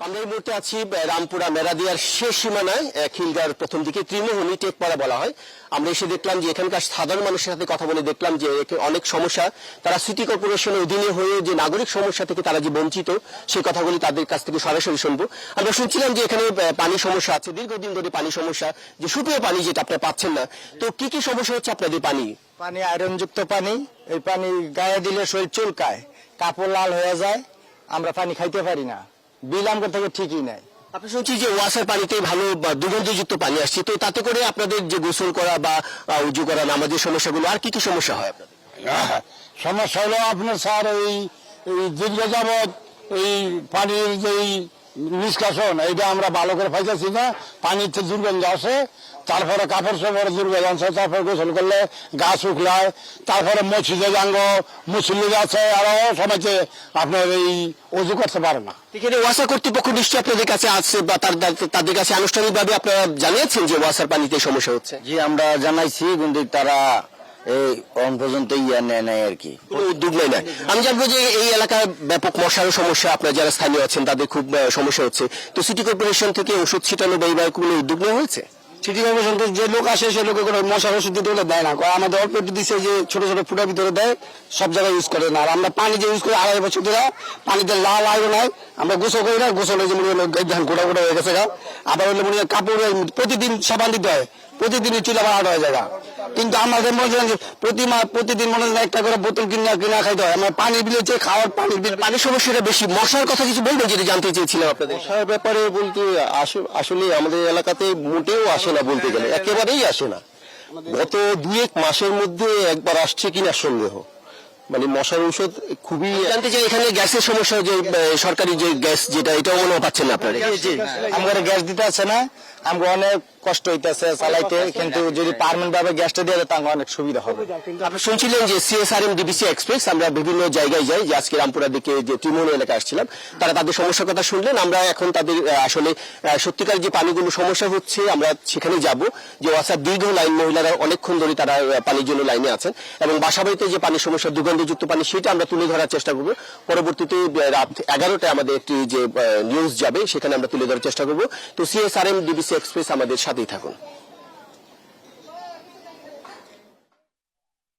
আমরা এই মুহূর্তে আছি রামপুরা মেরাদিয়ার শেষ সীমানায় আহ, খিলগাঁওয়ের প্রথম দিকে তৃণভূমি টেকপাড়া বলা হয়। আমরা এসে দেখলাম যে এখানকার সাধারণ মানুষের সাথে কথা বলে দেখলাম যে অনেক সমস্যা তারা সিটি কর্পোরেশনের অধীনে হয়ে যে নাগরিক সমস্যা থেকে তারা যে বঞ্চিত সেই কথাগুলি তাদের কাছ থেকে সরাসরি শুনব। আমরা শুনছিলাম যে এখানে পানি সমস্যা আছে দীর্ঘদিন ধরে পানি সমস্যা যে শুকিয়ে পানি যেটা আপনারা পাচ্ছেন না তো কি কি সমস্যা হচ্ছে আপনাদের পানি? পানি আয়রনযুক্ত পানি এই পানি গায়ে দিলে শরীর চুলকায় কাপড় লাল হয়ে যায় আমরা পানি খাইতে পারি না। বিল থেকে ঠিকই নাই আপনি শুনছি যে ওয়াসার পানিতে ভালো বা দুর্গন্ধযুক্ত পানি আসছে তো তাতে করে আপনাদের যে গোসল করা বা উজু করা নামাজের সমস্যাগুলো আর কি কি সমস্যা হয় আপনাদের? সমস্যা হলো আপনার স্যার এই দীর্ঘ যাবৎ এই পানির যে নিষ্কাশন এইটা আমরা ভালো করে পাইতেছি না। পানিতে দুর্গন্ধ আসে তারপরে কাপড় সাপড় দুর্গন্ধ আসে তারপরে গোসল করলে গা শুকলায় তারপরে মসজিদে যাঙ্গ মুসল্লি আছে আরও সবাইকে আপনার এই অজু করতে পারে না। এখানে ওয়াসা কর্তৃপক্ষ নিশ্চয়ই আপনাদের কাছে আছে বা তাদের কাছে আনুষ্ঠানিকভাবে আপনারা জানিয়েছেন যে ওয়াসার পানিতে সমস্যা হচ্ছে? জি আমরা জানাইছি কিন্তু তারা এই অন পর্যন্ত ইয়া নেয় নাই আর কি। উদ্যোগ নেই। না আমি জানব যে এই এলাকায় ব্যাপক মশার সমস্যা আপনার যারা স্থানীয় আছেন তাদের খুব সমস্যা হচ্ছে। তো সিটি কর্পোরেশন থেকে ওষুধ ছিটানো বা এইবার কোনো উদ্যোগ নেওয়া হয়েছে? সিটি কর্পোরেশন থেকে যে লোক আসে সে লোকে কোনো মশার ওষুধ দিতে হলে দেয় না। আমাদের অল্প একটু দিছে যে ছোট ছোট ফুটার ভিতরে দেয় সব জায়গায় ইউজ করে না। আর আমরা পানি যে ইউজ করি আড়াই বছর ধরে পানিতে লাল আয়ো নাই। আমরা গোসল করি না গোসল হয়ে যে মনে ধান গোটা গোটা হয়ে গেছে আবার হলে মনে হয় কাপড় প্রতিদিন সাবান দিতে হয়। প্রতিদিনই চুলা আবার হয়ে যায়। কিন্তু আমাদের মনে প্রতি প্রতিদিন মনে হয় একটা করে বোতল কিনা কিনা খাইতে হয়। আমরা পানি বিল হচ্ছে খাওয়ার পানি বিল পানির সমস্যাটা বেশি। মশার কথা কিছু বলবেন যেটা জানতে চেয়েছিলাম আপনাদের। মশার ব্যাপারে বলতে আসলে আমাদের এলাকাতে মোটেও আসে না বলতে গেলে। একেবারেই আসে না। গত দুই এক মাসের মধ্যে একবার আসছে কিনা সন্দেহ। মানে মশার ঔষধ খুবই জানতে চাই এখানে গ্যাসের সমস্যা যে সরকারি যে গ্যাস যেটা এটাও মনে পাচ্ছেন না আপনারা। আমার গ্যাস দিতে আছে না। আমাকে অনেক কষ্ট হইতেছে চালাইতে কিন্তু যদি পারমানেন্ট ভাবে গ্যাসটা দিয়ে তাহলে অনেক সুবিধা হবে। আপনি শুনছিলেন যে সিএসআরএম ডিবিসি এক্সপ্রেস আমরা বিভিন্ন জায়গায় যাই যে আজকে রামপুরা দিকে যে তৃণমূল এলাকা আসছিলাম তারা তাদের সমস্যার কথা শুনলেন। আমরা এখন তাদের আসলে সত্যিকার যে পানিগুলো সমস্যা হচ্ছে আমরা সেখানে যাব। যে ওয়াসার দীর্ঘ লাইন মহিলারা অনেকক্ষণ ধরে তারা পানির জন্য লাইনে আছেন। এবং বাসাবাড়িতে যে পানির সমস্যা দুর্গন্ধযুক্ত পানি সেটা আমরা তুলে ধরার চেষ্টা করব। পরবর্তীতে রাত এগারোটায় আমাদের একটি যে নিউজ যাবে সেখানে আমরা তুলে ধরার চেষ্টা করব। তো সিএসআরএম ডিবিসি এক্সপ্রেস আমাদের সাথেই থাকুন।